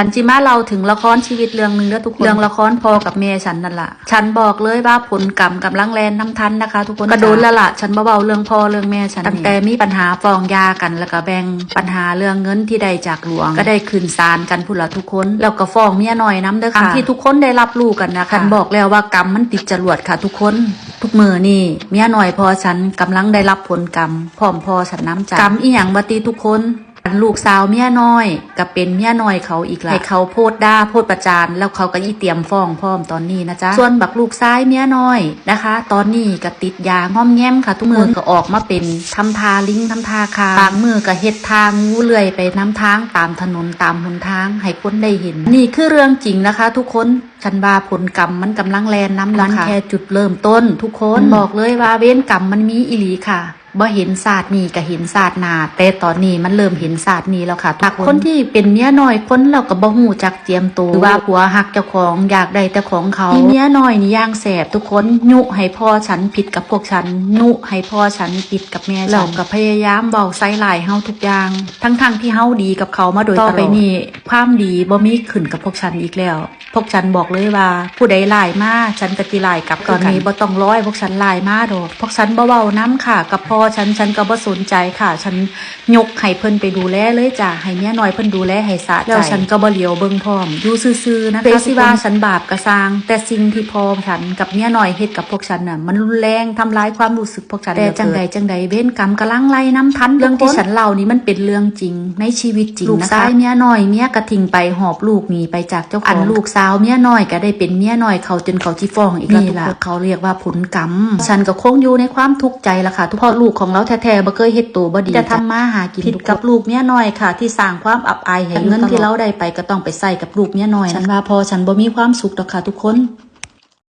ฉันจิมาเราถึงละครชีวิตเรื่องหนึ่งเด้อทุกคน เรื่องละครพอกับเมยฉันนั่นละฉันบอกเลยว่าผลกรรมกับลังแลนน้ำทันนะคะ ทุกคนกระโดนแล้วล่ะฉันเบาๆเรื่องพ่อเรื่องแม่ฉันตั้งแต่มีปัญหาฟ้องหยากันแล้วก็แบ่งปัญหาเรื่องเงินที่ได้จากหลวง ก็ได้คืนศาลกันพุ่นละทุกคนแล้วก็ฟ้องเมียน้อยน้ำเด้อค่ะที่ทุกคนได้รับรู้กันนะคะฉันบอกแล้วว่ากรรมมันติดจรวดค่ะ ทุกคน ทุกมือนี่เมียน้อยพอฉันกำลังได้รับผลกรรมพร้อมพอฉันน้ำใจกรรมอีหยังบตีทุกคนอัน ลูกสาวเมียน้อยกับเป็นเมียน้อยเขาอีกละให้เขาโพดด่าโพดประจานแล้วเขาก็ยี่เตรียมฟ้องพร้อมตอนนี้นะจ๊ะส่วนบักลูกซ้ายเมียน้อยนะคะ ตอนนี้ก็ติดยาง่อมแง้มค่ะ ทุกมือก็ออกมาเป็นทำทาลิงทำทาคาบางมือก็เฮ็ดทางงูเลื่อยไปน้ำทางตามถนนตามหนทางให้คนได้เห็น นี่คือเรื่องจริงนะคะ ทุกคนฉันว่าผลกรรมมันกำลังแลนน้ำลันแค่จุดเริ่มต้น ทุกคนบอกเลยว่าเว้นกรรมมันมีอีหลีค่ะ บ่เห็นศาสตร์นี้ก็เห็นศาสตร์หนาแต่ตอนนี้มันเริ่มเห็นศาสตร์นี้แล้วค่ะทุกคนคนที่เป็นเมียน้อยคนเราก็บ่ฮู้จักเตรียมตัวหรือว่าผัวหักเจ้าของอยากได้แต่ของเขาอีเมียน้อยนี่ย่างแสบทุกคนยุให้พ่อฉันผิดกับพวกฉันนุให้พ่อฉันผิดกับแม่ฉันเราก็พยายามเบาไซไลายเฮาทุกอย่าง ทั้งๆที่เฮาดีกับเขามาโดยตลอดต่อไปนี้ความดีบ่มีขึ้นกับพวกฉันอีกแล้ว พวกฉันบอกเลยว่า ผู้ใดลายมาฉันก็สิลายกลับตอนนี้บ่ต้องร้อยพวกฉันลายมาดอกพวกฉันเบาๆน้ำค่ะ กับพ่อฉันฉันก็บ่สนใจค่ะ ฉันยกให้เพิ่นไปดูแลเลยจ้ะให้เมียน้อยเพิ่นดูแลให้สะใจแล้วฉันก็บ่เหลียวเบิ่งพร้อมอยู่ซื่อๆนะคะเฟสิว่าฉันบาปกระซาง แต่สิ่งที่พ่อฉันกับเมียน้อยเฮ็ดกับพวกฉันน่ะมันรุนแรงทำร้ายความรู้สึกพวกฉันแต่จังใดจังใดเว้นกรรมกำลังไล่น้ำทันเรื่องที่ฉันเล่านี่มันเป็นเรื่องจริงในชีวิตจริงนะคะลูกชายเมียน้อยเมียกระทิงไปหอบลูกหนีไปจากเจ้าของอันลูกสาวเมียน้อยก็ได้เป็นเมียน้อยเขาจนเขาจีฟ้องอีกแล้วนี่ล่ะเขาเรียกว่าผลกรรม ฉันก็คงอยู่ในความทุกข์ใจละค่ะ ทุกพ่อลูกของเราแท้ๆบ่เคยเฮ็ดตัวบ่ดีจะทำมาหากินผิดกับลูกเมียน้อยค่ะ ที่สร้างความอับอายให้เงินที่เราได้ไปก็ต้องไปใส่กับลูกเมียน้อยฉันว่าพอฉันบ่มีความสุขดอกค่ะทุกคน